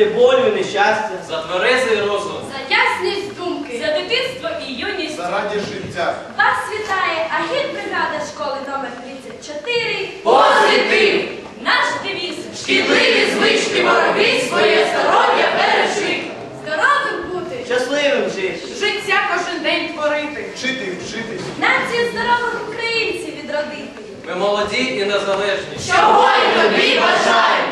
позбути болю і нещастя, за тверезий розум, за ясність думки, за дитинство і юність, за радість життя. Вас вітає агітна рада школи номер 34 Позитив! Наш девіз! Шкідливі звички воробій своє здоров'я бережи! Здоровим бути! Щасливим жити! Життя кожен день творити! Вчити вчитись. вчити! Націю здорових українців відродити! Ми молоді і незалежні! Що й тобі бажаємо!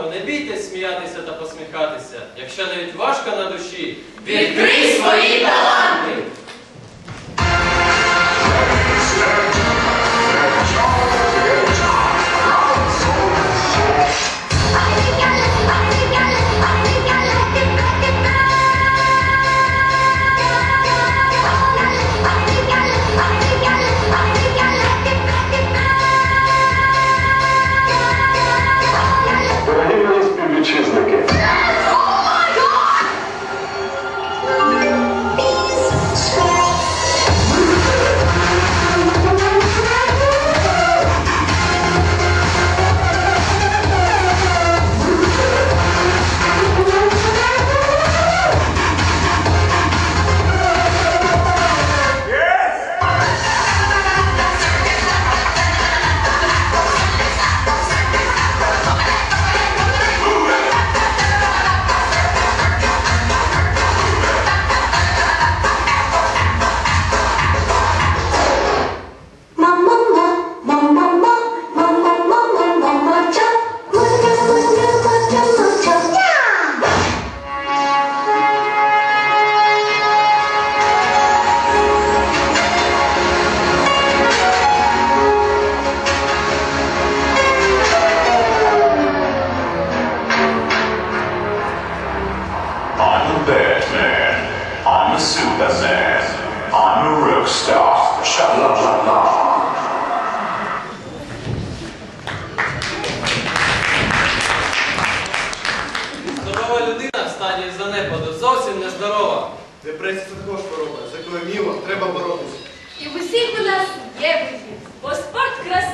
гумору, не бійтесь сміятися та посміхатися, якщо навіть важко на душі, відкрий свої таланти! Batman. I'm a Superman. I'm a rockstar. Sha la la la. Здорова людина в стадії занепаду зовсім не здорова. Депресія це також хвороба, з якою міло треба боротися. І в усіх у нас є вихід, бо спорт краса.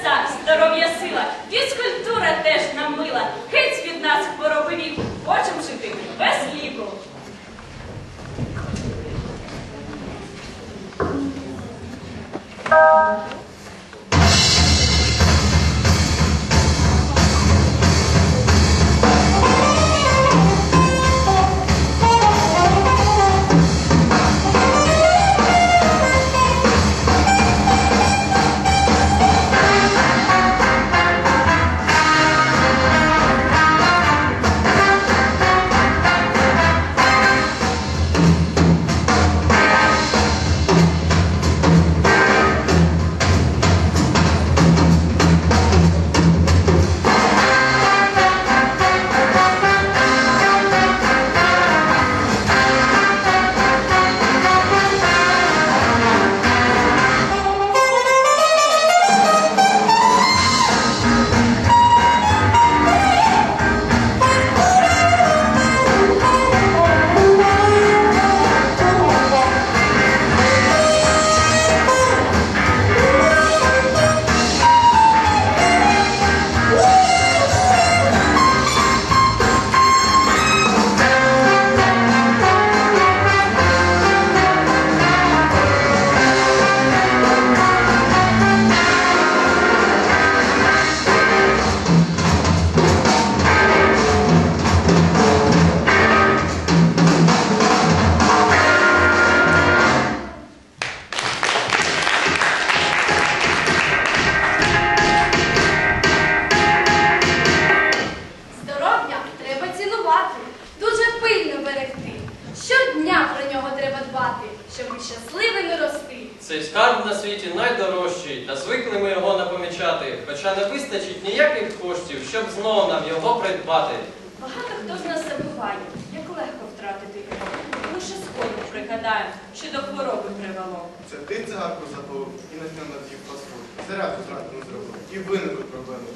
Цей скарб на світі найдорожчий, та звикли ми його напомічати, хоча не вистачить ніяких коштів, щоб знову нам його придбати. Багато хто з нас забуває, як легко втратити його. Лише сходу пригадаємо, що до хвороби привело. Це ти цигарку забув і не зняв на твій фастфуд. Зарядку зранку не зробив. І винику проблеми.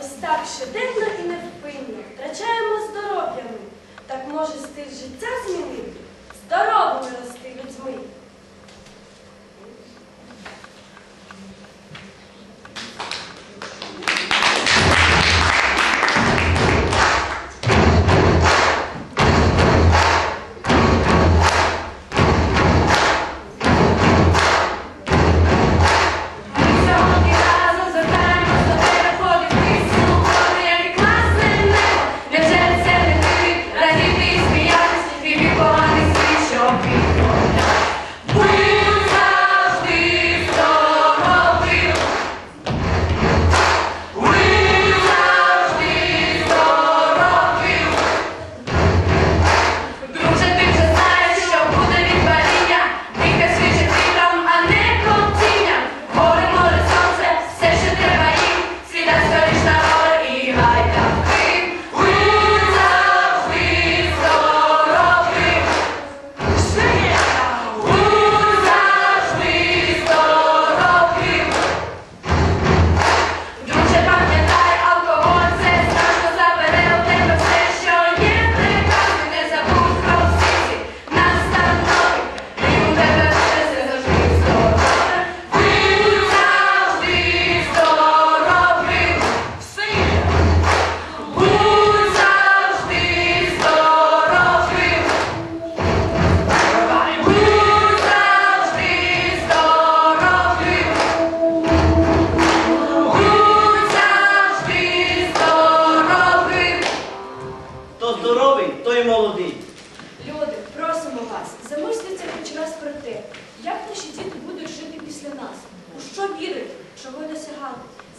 Ось так щоденно і невпинно втрачаємо здоров'я ми. Так може стиль життя змінити, здоровими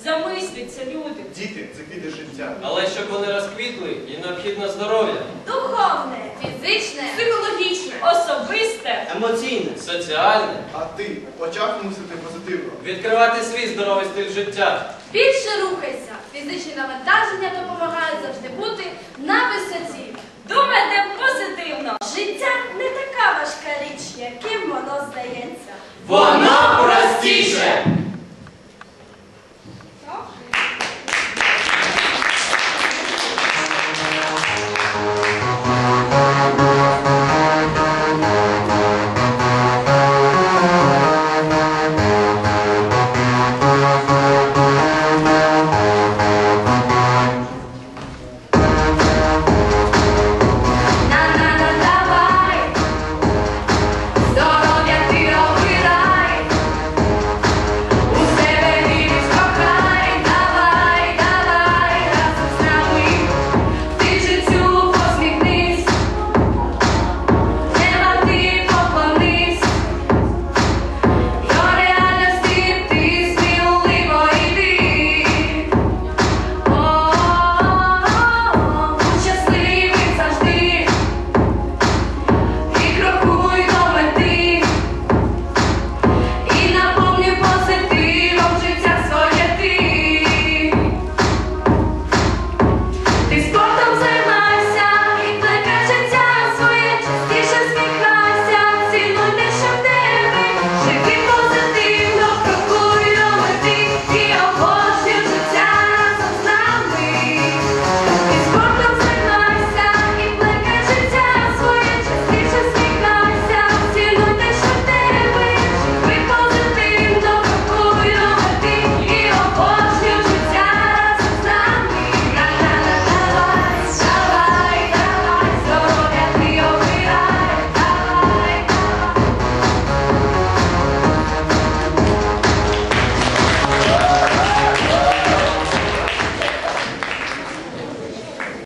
Замисліться, люди. Діти це піде життя. Але щоб вони розквітли, їм необхідно здоров'я, Духовне, Фізичне. Психологічне, особисте. Емоційне. соціальне, А ти почав мислити позитивно. відкривати свій здоровий стиль життя. Більше рухайся. Фізичні навантаження допомагають завжди бути на висоті. Думайте позитивно. життя не така важка річ, яким воно здається. Воно працює!